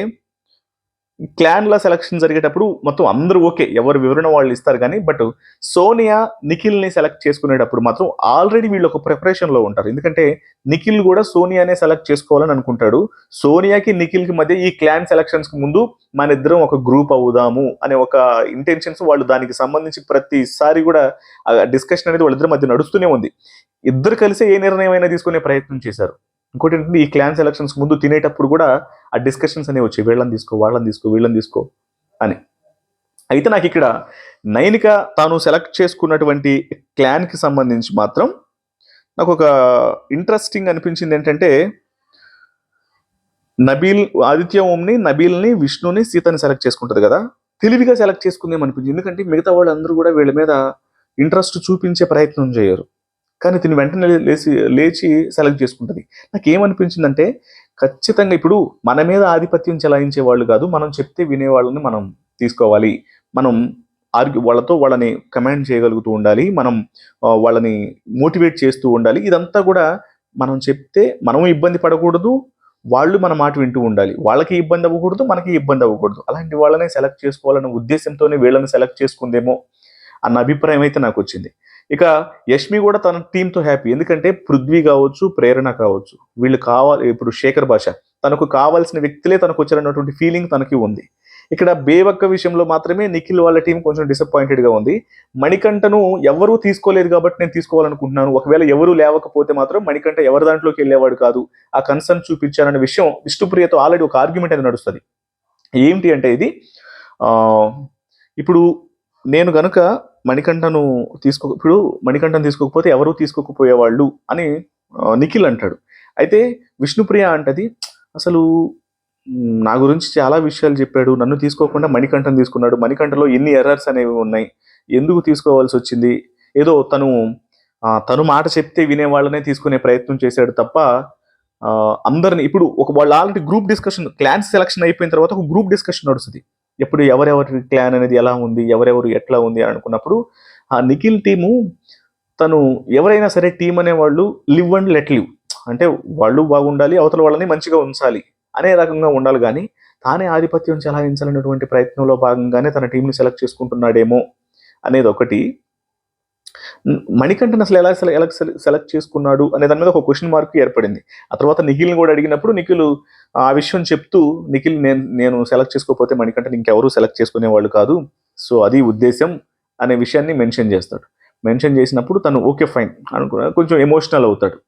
క్లాన్ల సెలక్షన్ జరిగేటప్పుడు మొత్తం అందరూ ఓకే ఎవరు వివరణ వాళ్ళు ఇస్తారు కానీ బట్ సోనియా నిఖిల్ని సెలెక్ట్ చేసుకునేటప్పుడు మాత్రం ఆల్రెడీ వీళ్ళు ఒక ప్రిపరేషన్లో ఉంటారు. ఎందుకంటే నిఖిల్ కూడా సోనియానే సెలెక్ట్ చేసుకోవాలని అనుకుంటాడు. సోనియాకి నిఖిల్కి మధ్య ఈ క్లాన్ సెలక్షన్స్కి ముందు మన ఇద్దరం ఒక గ్రూప్ అవుదాము అనే ఒక ఇంటెన్షన్స్ వాళ్ళు దానికి సంబంధించి ప్రతిసారి కూడా డిస్కషన్ అనేది వాళ్ళిద్దరి మధ్య నడుస్తూనే ఉంది. ఇద్దరు కలిసి ఏ నిర్ణయం అయినా తీసుకునే ప్రయత్నం చేశారు. ఇంకోటి ఏంటంటే ఈ క్లాన్ సెలక్షన్స్ ముందు తినేటప్పుడు కూడా ఆ డిస్కషన్స్ అనేవి వచ్చాయి. వీళ్ళని తీసుకో వాళ్ళని తీసుకో వీళ్ళని తీసుకో అని. అయితే నాకు ఇక్కడ నైనిక తాను సెలెక్ట్ చేసుకున్నటువంటి క్లాన్కి సంబంధించి మాత్రం నాకు ఒక ఇంట్రెస్టింగ్ అనిపించింది ఏంటంటే నబీల్ ఆదిత్య ఓంని నబీల్ని విష్ణుని సీతని సెలెక్ట్ చేసుకుంటుంది కదా. తెలివిగా సెలెక్ట్ చేసుకుందేమనిపించింది. ఎందుకంటే మిగతా వాళ్ళందరూ కూడా వీళ్ళ మీద ఇంట్రెస్ట్ చూపించే ప్రయత్నం చేయరు. కానీ తిని వెంటనే లేచి లేచి సెలెక్ట్ చేసుకుంటుంది. నాకు ఏమనిపించిందంటే ఖచ్చితంగా ఇప్పుడు మన మీద ఆధిపత్యం చెలాయించే వాళ్ళు కాదు మనం చెప్తే వినేవాళ్ళని మనం తీసుకోవాలి. మనం ఆర్గ్యూ వాళ్ళతో వాళ్ళని కమాండ్ చేయగలుగుతూ ఉండాలి మనం వాళ్ళని మోటివేట్ చేస్తూ ఉండాలి. ఇదంతా కూడా మనం చెప్తే మనం ఇబ్బంది పడకూడదు వాళ్ళు మన మాట వింటూ ఉండాలి. వాళ్ళకి ఇబ్బంది అవ్వకూడదు మనకి ఇబ్బంది అవ్వకూడదు. అలాంటి వాళ్ళనే సెలెక్ట్ చేసుకోవాలనే ఉద్దేశంతోనే వీళ్ళని సెలెక్ట్ చేసుకుందేమో అన్న అభిప్రాయం అయితే నాకు వచ్చింది. ఇక యష్మి కూడా తన టీంతో హ్యాపీ ఎందుకంటే పృథ్వీ కావచ్చు ప్రేరణ కావచ్చు. వీళ్ళు కావాలి ఇప్పుడు శేఖర్ భాష తనకు కావాల్సిన వ్యక్తులే తనకు వచ్చారన్నటువంటి ఫీలింగ్ తనకి ఉంది. ఇక్కడ బేవక్క విషయంలో మాత్రమే నిఖిల్ వాళ్ళ టీం కొంచెం డిసప్పాయింటెడ్గా ఉంది. మణికంఠను ఎవరూ తీసుకోలేదు కాబట్టి నేను తీసుకోవాలనుకుంటున్నాను. ఒకవేళ ఎవరూ లేవకపోతే మాత్రం మణికంఠ ఎవరి దాంట్లోకి వెళ్ళేవాడు కాదు. ఆ కన్సర్న్ చూపించారన్న విషయం విష్ణుప్రియతో ఆల్రెడీ ఒక ఆర్గ్యుమెంట్ అనేది నడుస్తుంది. ఏంటి అంటే ఇది ఇప్పుడు నేను గనుక మణికంఠను తీసుకో ఇప్పుడు మణికంఠను తీసుకోకపోతే ఎవరు తీసుకోకపోయేవాళ్ళు అని నిఖిల్ అంటాడు. అయితే విష్ణుప్రియ అంటది అసలు నా గురించి చాలా విషయాలు చెప్పాడు నన్ను తీసుకోకుండా మణికంఠను తీసుకున్నాడు. మణికంఠలో ఎన్ని ఎర్రర్స్ అనేవి ఉన్నాయి. ఎందుకు తీసుకోవాల్సి వచ్చింది? ఏదో తను తను మాట చెప్తే వినేవాళ్ళనే తీసుకునే ప్రయత్నం చేశాడు తప్ప అందరిని ఇప్పుడు ఒక వాళ్ళు already group discussion clans selection అయిపోయిన తర్వాత ఒక గ్రూప్ డిస్కషన్ నడుస్తుంది. ఎప్పుడు ఎవరెవరి క్లాన్ అనేది ఎలా ఉంది ఎవరెవరు ఎట్లా ఉంది అని అనుకున్నప్పుడు ఆ నిఖిల్ టీము తను ఎవరైనా సరే టీం అనే వాళ్ళు లివ్ అండ్ లెట్ లివ్. అంటే వాళ్ళు బాగుండాలి అవతల వాళ్ళని మంచిగా ఉంచాలి అనే రకంగా ఉండాలి కానీ తానే ఆధిపత్యం చెలాయించాలనేటువంటి ప్రయత్నంలో భాగంగానే తన టీంని సెలెక్ట్ చేసుకుంటున్నాడేమో అనేది ఒకటి. మణికంఠన్ అసలు ఎలా ఎలా సెలెక్ట్ చేసుకున్నాడు అనే దాని మీద ఒక క్వశ్చన్ మార్క్ ఏర్పడింది. ఆ తర్వాత నిఖిల్ని కూడా అడిగినప్పుడు నిఖిల్ ఆ విషయం చెప్తూ నిఖిల్ నేను నేను సెలెక్ట్ చేసుకోకపోతే మణికంఠన్ ఇంకెవరు సెలెక్ట్ చేసుకునే వాళ్ళు కాదు. సో అది ఉద్దేశం అనే విషయాన్ని మెన్షన్ చేస్తాడు. మెన్షన్ చేసినప్పుడు తను ఓకే ఫైన్ అనుకున్నా కొంచెం ఎమోషనల్ అవుతాడు.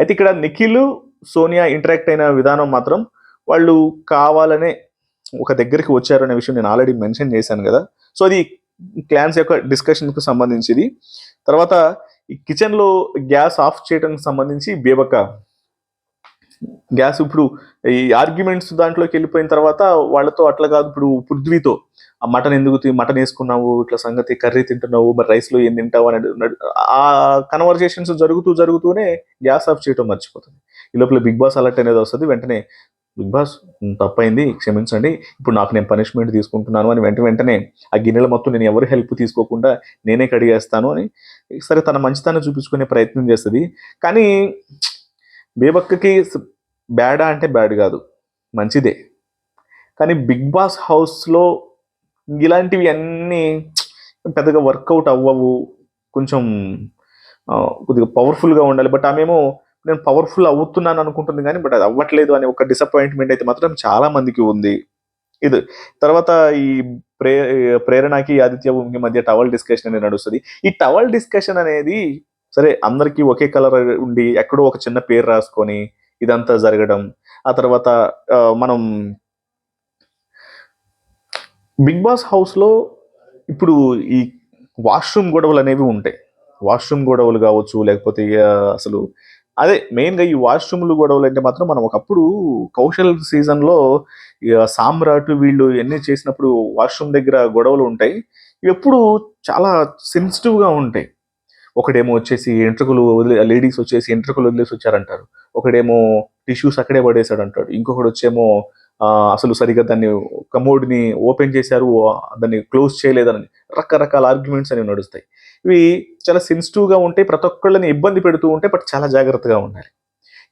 అయితే ఇక్కడ నిఖిల్ సోనియా ఇంటరాక్ట్ అయిన విధానం మాత్రం వాళ్ళు కావాలనే ఒక దగ్గరికి వచ్చారు అనే విషయం నేను ఆల్రెడీ మెన్షన్ చేశాను కదా. సో అది క్లాన్స్ యొక్క డిస్కషన్కు సంబంధించింది. తర్వాత ఈ కిచెన్లో గ్యాస్ ఆఫ్ చేయడానికి సంబంధించి బేబక్క గ్యాస్ ఇప్పుడు ఈ ఆర్గ్యుమెంట్స్ దాంట్లోకి వెళ్ళిపోయిన తర్వాత వాళ్ళతో అట్లా కాదు ఇప్పుడు పృథ్వీతో ఆ మటన్ ఎందుకు మటన్ వేసుకున్నావు? ఇట్లా సంగతి కర్రీ తింటున్నావు? మరి రైస్లో ఏం తింటావు? అని ఆ కన్వర్జేషన్స్ జరుగుతూ జరుగుతూనే గ్యాస్ ఆఫ్ చేయటం మర్చిపోతుంది. ఈ లోపల బిగ్ బాస్ అలర్ట్ అనేది వస్తుంది వెంటనే బిగ్ బాస్ తప్పైంది క్షమించండి ఇప్పుడు నాకు నేను పనిష్మెంట్ తీసుకుంటున్నాను అని వెంట వెంటనే ఆ గిన్నెల మొత్తం నేను ఎవరి హెల్ప్ తీసుకోకుండా నేనే కడిగేస్తాను అని సరే తన మంచితనం చూపించుకునే ప్రయత్నం చేస్తుంది. కానీ బేబక్కకి బ్యాడా అంటే బ్యాడ్ కాదు. మంచిదే. కానీ బిగ్ బాస్ హౌస్లో ఇలాంటివి అన్నీ పెద్దగా వర్కౌట్ అవ్వవు. కొంచెం కొద్దిగా పవర్ఫుల్గా ఉండాలి. బట్ ఆమెమో నేను పవర్ఫుల్ అవుతున్నాను అనుకుంటుంది కానీ బట్ అది అవ్వట్లేదు అనే ఒక డిసప్పాయింట్మెంట్ అయితే మాత్రం చాలా మందికి ఉంది. ఇది తర్వాత ఈ ప్రే ప్రేరణకి ఆదిత్య భూమికి మధ్య టవల్ డిస్కషన్ అనేది నడుస్తుంది. ఈ టవల్ డిస్కషన్ అనేది సరే అందరికీ ఒకే కలర్ ఉండి ఎక్కడో ఒక చిన్న పేరు రాసుకొని ఇదంతా జరగడం ఆ తర్వాత మనం బిగ్ బాస్ హౌస్లో ఇప్పుడు ఈ వాష్రూమ్ గొడవలు అనేవి ఉంటాయి. వాష్రూమ్ గొడవలు కావచ్చు లేకపోతే అసలు అదే మెయిన్గా ఈ వాష్రూమ్లు గొడవలు అంటే మాత్రం మనం ఒకప్పుడు కౌశల్ సీజన్లో సామ్రాట్ వీళ్ళు ఎన్ని చేసినప్పుడు వాష్రూమ్ దగ్గర గొడవలు ఉంటాయి. ఇవి ఎప్పుడు చాలా సెన్సిటివ్గా ఉంటాయి. ఒకడేమో వచ్చేసి ఎంట్రకులు వదిలే లేడీస్ వచ్చేసి ఎంట్రకులు వదిలేసి వచ్చారంటారు. ఒకడేమో టిష్యూస్ అక్కడే పడేశాడు అంటాడు ఇంకొకడు వచ్చేమో అసలు సరిగా దాన్ని కమోడ్ని ఓపెన్ చేశారు దాన్ని క్లోజ్ చేయలేదని రకరకాల ఆర్గ్యుమెంట్స్ అనేవి నడుస్తాయి. ఇవి చాలా సెన్సిటివ్గా ఉంటాయి ప్రతి ఒక్కళ్ళని ఇబ్బంది పెడుతూ ఉంటాయి బట్ చాలా జాగ్రత్తగా ఉండాలి.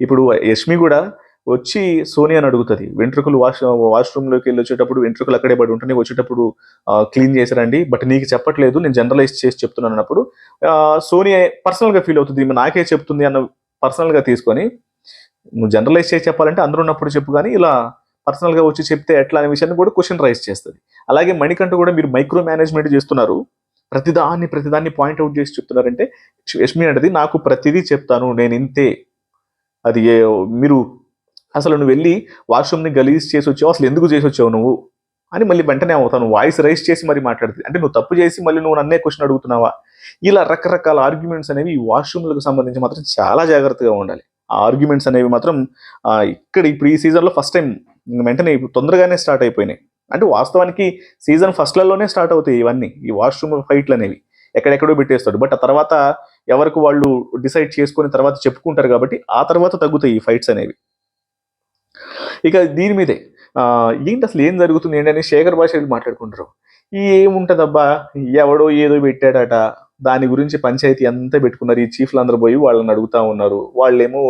ఇప్పుడు యష్మి కూడా వచ్చి సోనియాని అడుగుతుంది వెంట్రుకలు వాష్ వాష్రూమ్లోకి వెళ్ళి వచ్చేటప్పుడు వెంట్రుకలు అక్కడే పడి ఉంటున్నాయి వచ్చేటప్పుడు క్లీన్ చేశారండి బట్ నీకు చెప్పట్లేదు నేను జనరలైజ్ చేసి చెప్తున్నాను అన్నప్పుడు సోనియా పర్సనల్గా ఫీల్ అవుతుంది ఈమె నాకే చెప్తుంది అన్న పర్సనల్గా తీసుకొని నువ్వు జనరలైజ్ చేసి చెప్పాలంటే అందరూ ఉన్నప్పుడు చెప్పు కానీ ఇలా పర్సనల్గా వచ్చి చెప్తే ఎట్లా అనే విషయాన్ని కూడా క్వశ్చన్ రైజ్ చేస్తుంది. అలాగే మణికంఠ కూడా మీరు మైక్రో మేనేజ్మెంట్ చేస్తున్నారు. ప్రతిదాన్ని ప్రతిదాన్ని పాయింట్అవుట్ చేసి చెప్తున్నారంటే యష్మి అంటది నాకు ప్రతిదీ చెప్తాను నేను ఇంతే. అది మీరు అసలు నువ్వు వెళ్ళి వాష్రూమ్ని గలీజ్ చేసి వచ్చావు అసలు ఎందుకు చేసి వచ్చావు నువ్వు? అని మళ్ళీ వెంటనే అవుతాను వాయిస్ రైస్ చేసి మరి మాట్లాడుతుంది. అంటే నువ్వు తప్పు చేసి మళ్ళీ నువ్వు నన్నే క్వశ్చన్ అడుగుతున్నావా? ఇలా రకరకాల ఆర్గ్యుమెంట్స్ అనేవి ఈ వాష్రూమ్లకు సంబంధించి మాత్రం చాలా జాగ్రత్తగా ఉండాలి. ఆ ఆర్గ్యుమెంట్స్ అనేవి మాత్రం ఇక్కడ ఇప్పుడు ఈ సీజన్లో ఫస్ట్ టైం వెంటనే తొందరగానే స్టార్ట్ అయిపోయినాయి. అంటే వాస్తవానికి సీజన్ ఫస్ట్లలోనే స్టార్ట్ అవుతాయి ఇవన్నీ ఈ వాష్రూమ్ ఫైట్లు అనేవి. ఎక్కడెక్కడో పెట్టేస్తాడు బట్ ఆ తర్వాత ఎవరికి వాళ్ళు డిసైడ్ చేసుకుని తర్వాత చెప్పుకుంటారు కాబట్టి ఆ తర్వాత తగ్గుతాయి ఈ ఫైట్స్ అనేవి. ఇక దీని మీదే ఏంటి అసలు ఏం జరుగుతుంది ఏంటని శేఖర్ భాష మాట్లాడుకుంటారు? ఈ ఏముంటదబ్బా? ఎవడో ఏదో పెట్టాడట. దాని గురించి పంచాయతీ అంతా పెట్టుకున్నారు. ఈ చీఫ్లు అందరూ పోయి వాళ్ళని అడుగుతా ఉన్నారు. వాళ్ళేమో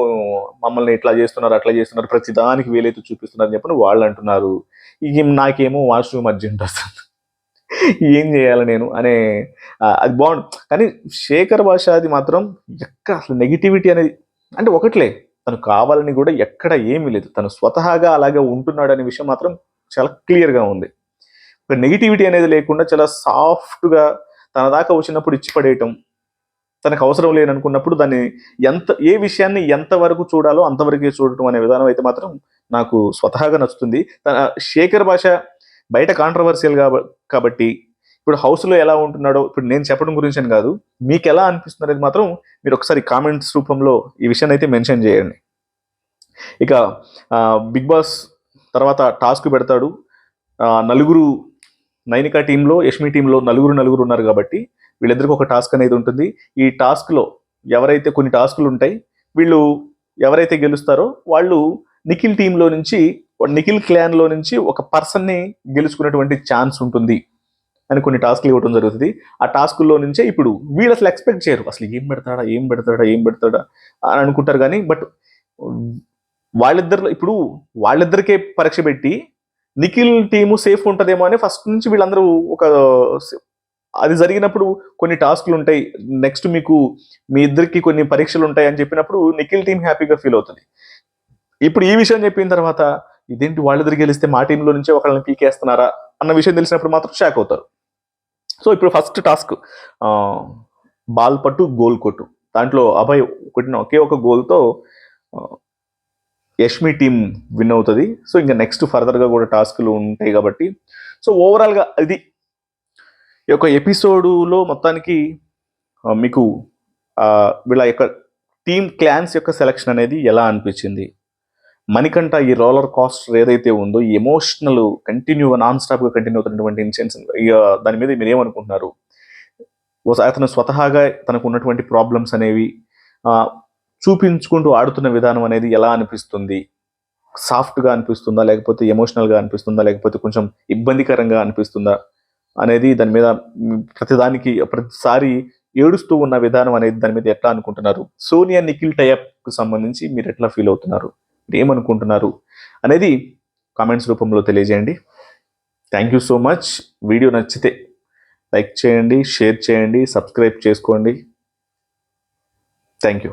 మమ్మల్ని ఇట్లా చేస్తున్నారు అట్లా చేస్తున్నారు. ప్రతి దానికి వీలైతే చూపిస్తున్నారు అని చెప్పని వాళ్ళు అంటున్నారు. ఇక నాకేమో వాష్రూమ్ అర్జెంట్ వస్తుంది ఏం చేయాలి నేను అనే అది బాగుండు. కానీ శేఖర్ భాష అది మాత్రం ఎక్క అసలు నెగిటివిటీ అనేది అంటే ఒకట్లే. తను కావాలని కూడా ఎక్కడ ఏమీ లేదు. తను స్వతహాగా అలాగే ఉంటున్నాడు అనే విషయం మాత్రం చాలా క్లియర్గా ఉంది. ఒక నెగిటివిటీ అనేది లేకుండా చాలా సాఫ్ట్గా తన దాకా వచ్చినప్పుడు ఇచ్చి పడేయటం తనకు అవసరం లేననుకున్నప్పుడు దాన్ని ఎంత ఏ విషయాన్ని ఎంతవరకు చూడాలో అంతవరకే చూడటం అనే విధానం అయితే మాత్రం నాకు స్వతహాగా నచ్చుతుంది. తన శేఖర్ భాష బయట కాంట్రవర్షియల్ కాబట్టి ఇప్పుడు హౌస్లో ఎలా ఉంటున్నాడో ఇప్పుడు నేను చెప్పడం గురించి అని కాదు మీకు ఎలా అనిపిస్తుంది అనేది మాత్రం మీరు ఒకసారి కామెంట్స్ రూపంలో ఈ విషయాన్ని అయితే మెన్షన్ చేయండి. ఇక బిగ్ బాస్ తర్వాత టాస్క్ పెడతాడు. నలుగురు నైనికా టీంలో యష్మి టీంలో నలుగురు నలుగురు ఉన్నారు కాబట్టి వీళ్ళిద్దరికి ఒక టాస్క్ అనేది ఉంటుంది. ఈ టాస్క్లో ఎవరైతే కొన్ని టాస్కులు ఉంటాయి వీళ్ళు ఎవరైతే గెలుస్తారో వాళ్ళు నిఖిల్ టీంలో నుంచి నిఖిల్ క్లాన్లో నుంచి ఒక పర్సన్ని గెలుచుకునేటువంటి ఛాన్స్ ఉంటుంది అని కొన్ని టాస్క్లు ఇవ్వడం జరుగుతుంది. ఆ టాస్కుల్లో నుంచే ఇప్పుడు వీళ్ళు అసలు ఎక్స్పెక్ట్ చేయరు. అసలు ఏం పెడతాడా ఏం పెడతాడా ఏం పెడతాడా అని అనుకుంటారు కానీ బట్ వాళ్ళిద్దరు ఇప్పుడు వాళ్ళిద్దరికే పరీక్ష పెట్టి నిఖిల్ టీము సేఫ్ ఉంటుందేమో అని ఫస్ట్ నుంచి వీళ్ళందరూ ఒక అది జరిగినప్పుడు కొన్ని టాస్క్లు ఉంటాయి. నెక్స్ట్ మీకు మీ ఇద్దరికి కొన్ని పరీక్షలు ఉంటాయి అని చెప్పినప్పుడు నిఖిల్ టీం హ్యాపీగా ఫీల్ అవుతుంది. ఇప్పుడు ఈ విషయం చెప్పిన తర్వాత ఇదేంటి వాళ్ళిద్దరు గెలిస్తే మా టీంలో నుంచే ఒకళ్ళని పీకేస్తున్నారా అన్న విషయం తెలిసినప్పుడు మాత్రం షాక్ అవుతారు. సో ఇప్పుడు ఫస్ట్ టాస్క్ బాల్ పట్టు గోల్ కొట్టు. దాంట్లో అభయ్ కొట్టిన ఒకే ఒక గోల్తో యష్మి టీం విన్ అవుతుంది. సో ఇంకా నెక్స్ట్ ఫర్దర్గా కూడా టాస్క్లు ఉంటాయి కాబట్టి. సో ఓవరాల్గా అది ఈ యొక్క ఎపిసోడులో మొత్తానికి మీకు వీళ్ళ యొక్క టీమ్ క్లాన్స్ యొక్క సెలక్షన్ అనేది ఎలా అనిపించింది? మణికంఠ ఈ రోలర్ కాస్టర్ ఏదైతే ఉందో ఈ ఎమోషనల్ కంటిన్యూగా నాన్ స్టాప్గా కంటిన్యూ అవుతున్నటువంటి ఇన్సిడెంట్స్ ఇక దాని మీద మీరు ఏమనుకుంటున్నారు? అతను స్వతహాగా తనకు ఉన్నటువంటి ప్రాబ్లమ్స్ అనేవి చూపించుకుంటూ ఆడుతున్న విధానం అనేది ఎలా అనిపిస్తుంది? సాఫ్ట్గా అనిపిస్తుందా? లేకపోతే ఎమోషనల్గా అనిపిస్తుందా? లేకపోతే కొంచెం ఇబ్బందికరంగా అనిపిస్తుందా? అనేది దాని మీద ప్రతిదానికి ప్రతిసారి ఏడుస్తూ ఉన్న విధానం అనేది దాని మీద ఎట్లా అనుకుంటున్నారు? సోనియా నిఖిల్ టైప్కు సంబంధించి మీరు ఎట్లా ఫీల్ అవుతున్నారు? ఏమనుకుంటున్నారు? అనేది కామెంట్స్ రూపంలో తెలియజేయండి. Thank you so much. Video నచ్చితే లైక్ చేయండి షేర్ చేయండి సబ్స్క్రైబ్ చేసుకోండి. Thank you.